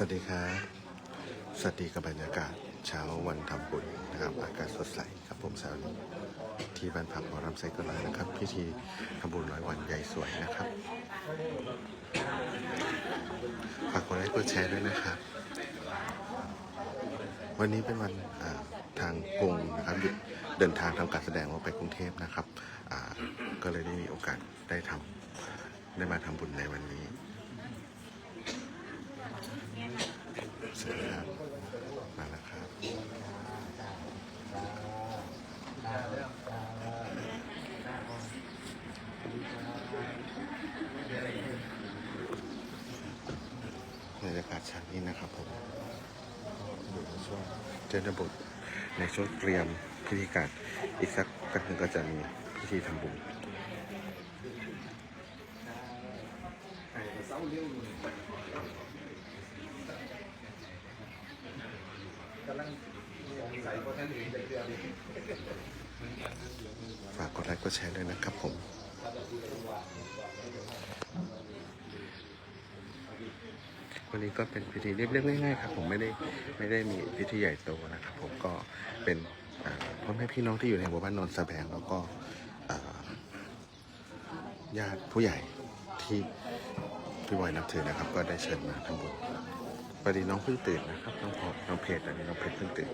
สวัสดีครับสวัสดีกับบรรยากาศเช้าวันทำบุญนะครับ อากาศสดใสครับผมเช้านี้ที่บ้านพักหมอรำไซกุลานะครับ พิธีทำบุญร้อยวันใหญ่สวยนะครับฝากกดไลค์กดแชร์ด้วยนะครับ วันนี้เป็นวันทางกรุงนะครับเดินทางทำการแสดงว่าไปกรุงเทพนะครับก็เลยได้มีโอกาสได้ทำได้มาทำบุญในวันนี้ สวัสดีครับมาแล้วครับบรรยากาศเช้านี้นะครับผมอยู่ในช่วงเจนบุตรในช่วงเตรียมพิธีการอีกสักแป๊บนึงก็จะมีพิธีทำบุญเฝากกดไลค์กดแชร์ด้วยนะครับผมวันนี้ก็เป็นพิธีเรียบๆง่ายๆครับผมไม่ได้ไม่ได้มีพิธีใหญ่โตนะครับผมก็เป็นพ่อแม่พี่น้องที่อยู่ในหมู่บ้านนนสะแบงแล้วก็ญาติผู้ใหญ่ที่พี่บอยนับถือนะครับ ก็ได้เชิญมาทำบุญ พอดีน้องเพิ่งตื่นนะครับน้องพอน้องเพจอันนี้น้องเพจเพิ่งตื่น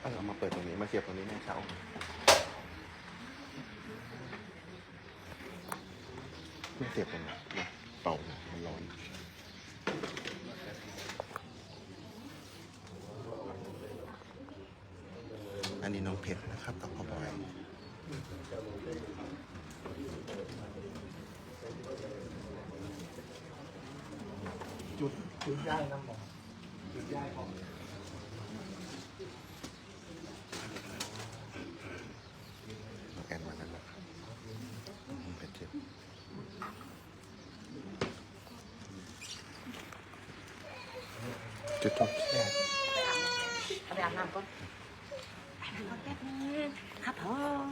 เอาเรามาเปิดตรงนี้มาเสียบตรงนี้แม่เช้า ไม่เสียบตรงนี้นะเป่าหน่อยมันร้อนอันนี้น้องเพชรนะครับกับพ่อบอยจุดจุดย่ายน้ำหมอจุดย่ายของ แอนมาแล้วนะครับน้องเพชรเจ็บ จุดทูบแช่เอาไปอาบน้ำก่อนขอแป๊บนึงครับผม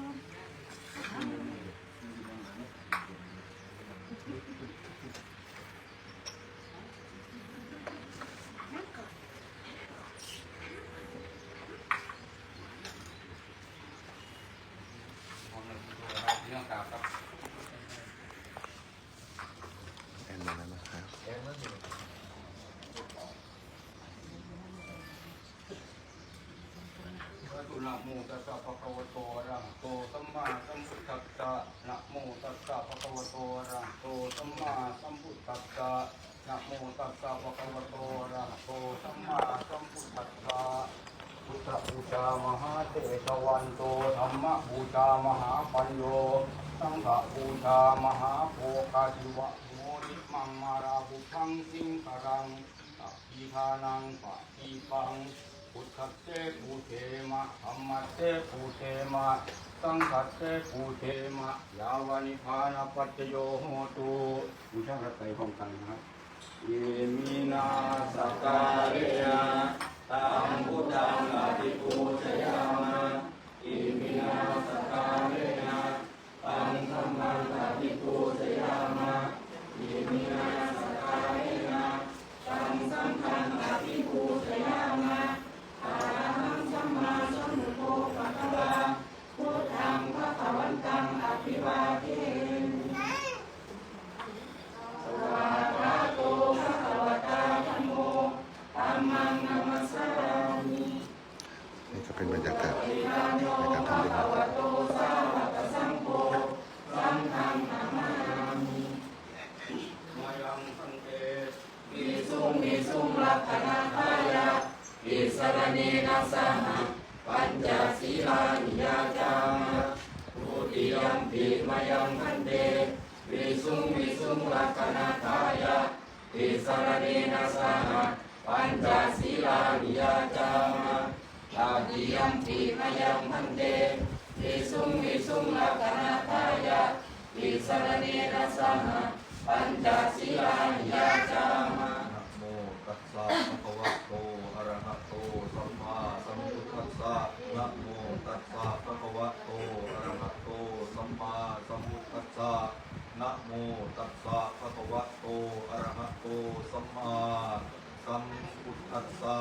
แอนมาแล้วนะครับ นะ โมตัสสะภะคะวะโตอะระหะโตสัมมาสัมพุทธัสสะนะโมตัสสะภะคะวะโตอะระหะโตสัมมาสัมพุทธัสสะนะโมตัสสะภะคะวะโตอะระหะโตสัมมาสัมพุทธัสสะพุทธบูชามหาเทศวันโตธรรมบูชามหาปัญโยสังฆบูชามหาโภคาจิวะโมริมังมาราบุพังสิงคารังสัพพิทานังปะทิปัง พุทธเตปูเทมะธรรมเตปูเทมะสังฆเตปูเทมะยาวานิพานาปัจโยโหตุบูชาพระไตรพร้อมกันนะครับเยมินาสการเรนะตังพุทธังอภิปูชยามะอิมินาสการเรนะตังธัมมังอภิปูชยามะอิมินาิสุมิสุมลัคณาทายะอิสรเนนะสหปัญจศีลานิยาจามะทุติยมปิมายังพันเตวิสุงวิสุงลักขณาทายะอิสรเนนะสหปัญจศีลานิยาจามะตาติยมปิมายังพันเตวิสุงวิสุงลักขณาทายะอิสรเนนะสห ปัญจศีลานิยาจามะนะโมตัสสะภะคะวะโตอะระหะโตสัมมาสัมพุทธัสสะนะโมตัสสะภะคะวะโตอะระหะโตสัมมาสัมพุทธัสสะนะโมตัสสะภะคะวะโตอะระหะโตสัมมาสัมพุทธัสสะ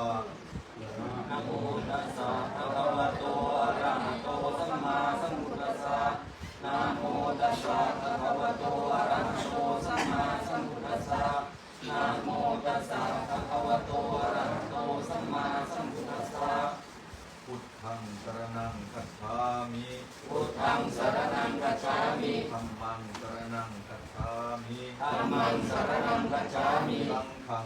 นะโมตัสสะภะคะวะโตอะระหะโตสัมมาสัมพุทธัสสะนะโมตัสสะภะคะวะโตอะระหะโตสัมมาสัมพุทธัสสะนะโมตัสสะภะคะวะโตอะระหะโตสัมมาสัมพุทธัสสะ พุทธังสรณังคัจฉามิ พุทธังสรณังกัจฉามิ ธัมมังสรณังคัจฉามิ ธัมมังสรณังกัจฉามิ สังฆัง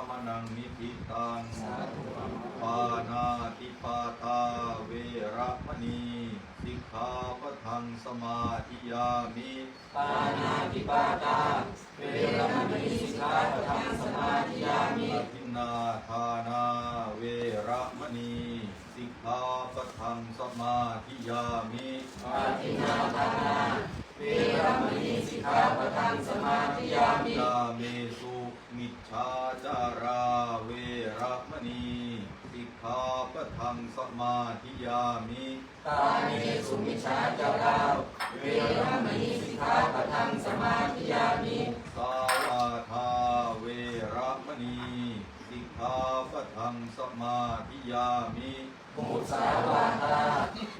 มนังนิพิตังปานาติปาตาเวระมณีสิกขาปทังสมาธิยามิปานาติปาตาเวรมณีสิกขาปทังสมาธิยามิทินาทานาเวระมณีสิกขาปทังสมาธิยามิอาทินาทานาเวรมณีสิกขาปทังสมาธิยามิยาเมสุ มิจฉาจาราเวระมณีสิกขาปะทังสมาธิยามิตาเมสุมิชฌาจาราเวรมณีสิกขาปะทังสมาธิยามิสาวาทาเวระมณีสิกขาปะทังสมาธิยามิมุสาวาทา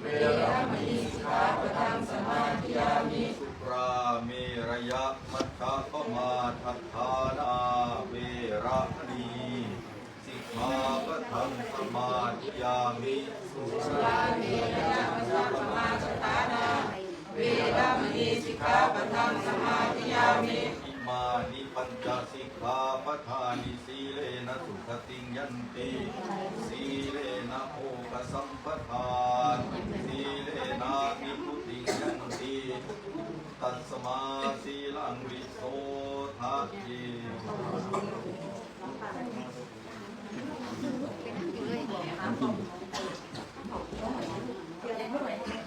เวรมณีสิกขาปะทังสมาธิยามิสุราเมระยะมัชฌะปมาทัฏฐานาเว ระมณีสิกขาปะทังสมาธิยามิเวรมณีสิกขาปะทังสมาธิยามิอิมานิปัญจสิกขาปทานิสีเลนะสุขติงยันติสีเลนะโภคสัมปทานสีเลนะนิพุติงยันติตัสมาสีลังวิโสทัพ เยอะ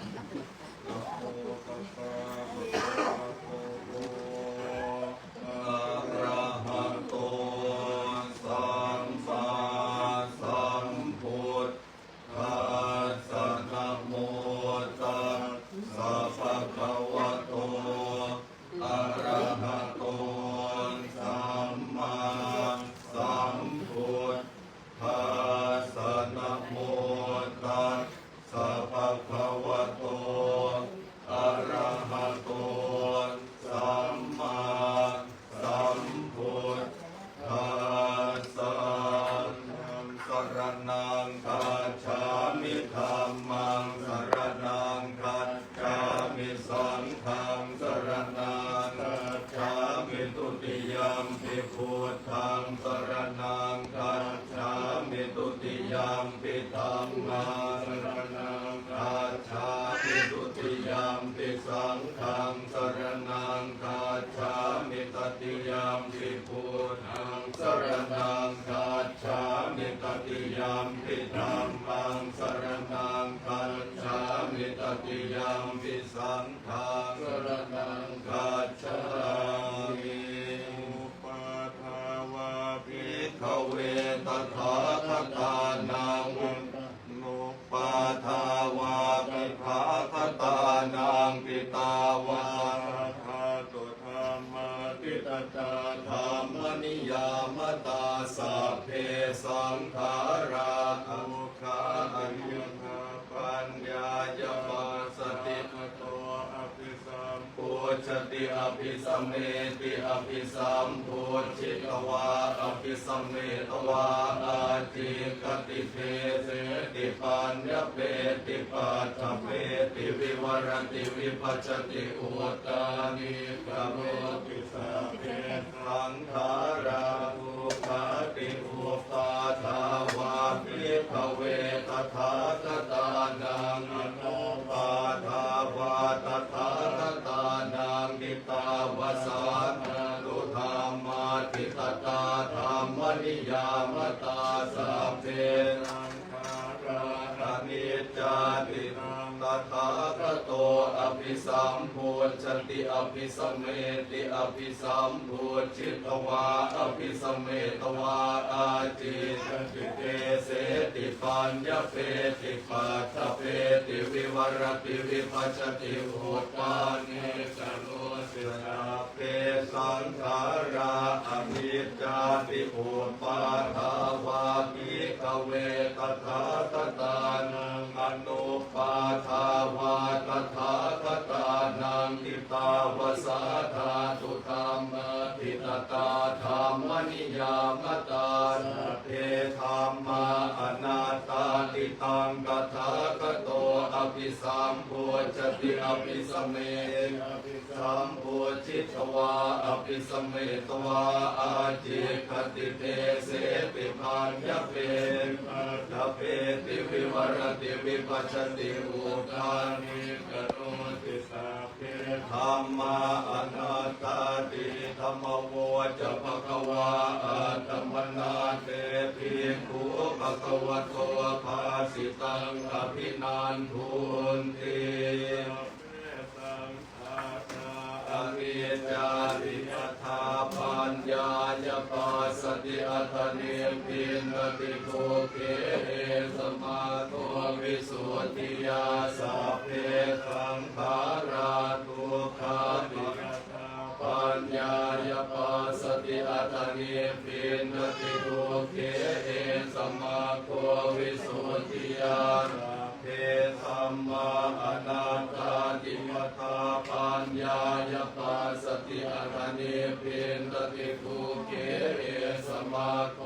สรณังคาจามิตติยามสิพุทธังสรณัง ติอภิสัมเมติอภิสัมโพชิตวาอภิสัมเมตวาอาจิกติเพเสติปัญญเปติปัตถเปติวิวรติวิปัจจติอุตตานิกะโรติสัพเพสังขาราทุกขาติอุปาทาวาปิภเวตถาคต วสานตุธรรมาติตตาธรรมนิยามตาสัพเพนังคารานิจจาตินังตถาคโตอภิสัมพุชติอภิสัมเมติอภิสัมพุชิตวาอภิสัมเมตวาอาจิตติเตเสติปัญญเปติปัตถเปติวิวรติวิปัจจติอุตตานิกโล สิสาเพสังขาราอภิจาติอุปาทาวากิกเวตถาคตานังอนุปาทาวาตถาคตานังทิตาวสาธาตุธรรมทิตตาธรรมนิยามตาเทธรรมาอนาตาติตังกถาคโตอภิสัมโพชติอภิสเมอภิ สัมโพชิตวาอภิสัมเมตวาอาจิคติเตเสติพันยเปปัตเปติวิวรติวิปัชชติอุทานิกโรติสาเพธรรมาอนาตตาติธรรมโวจะภะคะวาอัตมนาเตภิกขุภะควะโตภาสิตังอภินันทุนติ ปัญญายปัสสติอัตเนปินติโกเกสมาโตวิสุทธิยาสัพเพสัง ปั